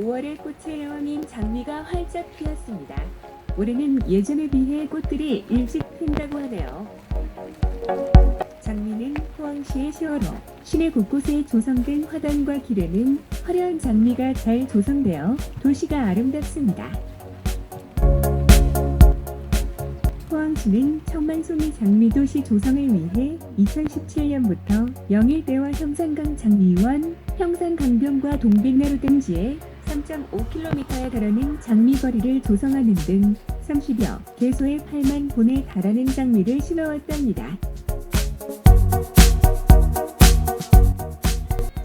5월의 꽃의 여왕인 장미가 활짝 피었습니다. 올해는 예전에 비해 꽃들이 일찍 핀다고 하네요. 장미는 포항시의 시어로 시내 곳곳에 조성된 화단과 길에는 화려한 장미가 잘 조성되어 도시가 아름답습니다. 포항시는 천만송이 장미도시 조성을 위해 2017년부터 영일대와 형산강 장미원, 형산강변과 동백나루 등지에 3.5km에 달하는 장미거리를 조성하는 등 30여 개소의 8만 본에 달하는 장미를 심어왔답니다.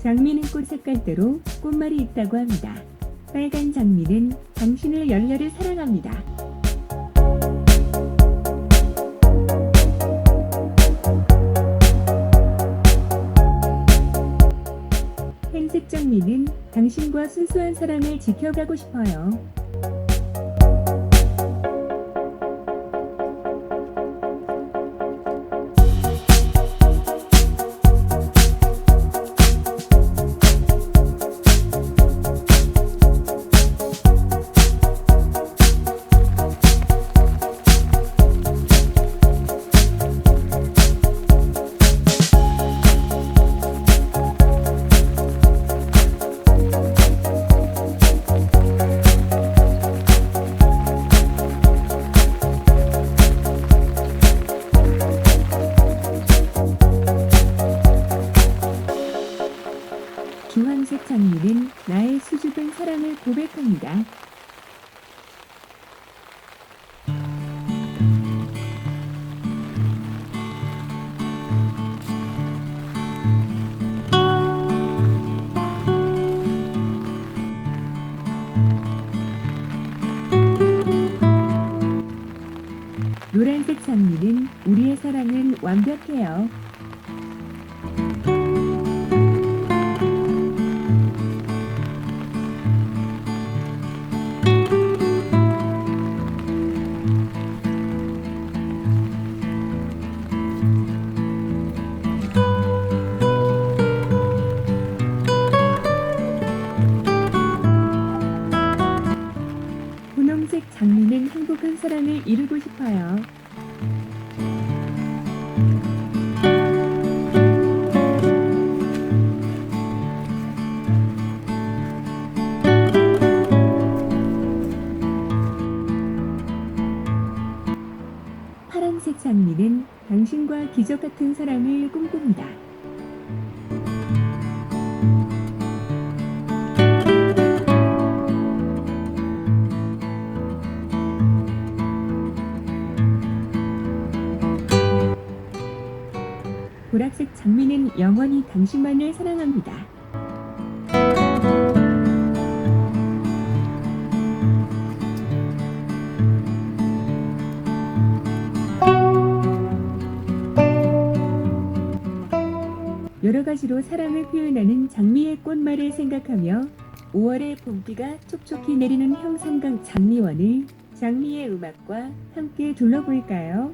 장미는 꽃 색깔대로 꽃말이 있다고 합니다. 빨간 장미는 당신을 열렬히 사랑합니다. 흰색 장미는 당신과 순수한 사랑을 지켜가고 싶어요. 장미는 나의 수줍은 사랑을 고백합니다. 노란색 장미는 우리의 사랑은 완벽해요. 이루고 싶어요. 파란색 장미는 당신과 기적 같은 사랑을 꿈꿉니다. 보라색 장미는 영원히 당신만을 사랑합니다. 여러 가지로 사랑을 표현하는 장미의 꽃말을 생각하며 5월의 봄비가 촉촉히 내리는 형산강 장미원을 장미의 음악과 함께 둘러볼까요?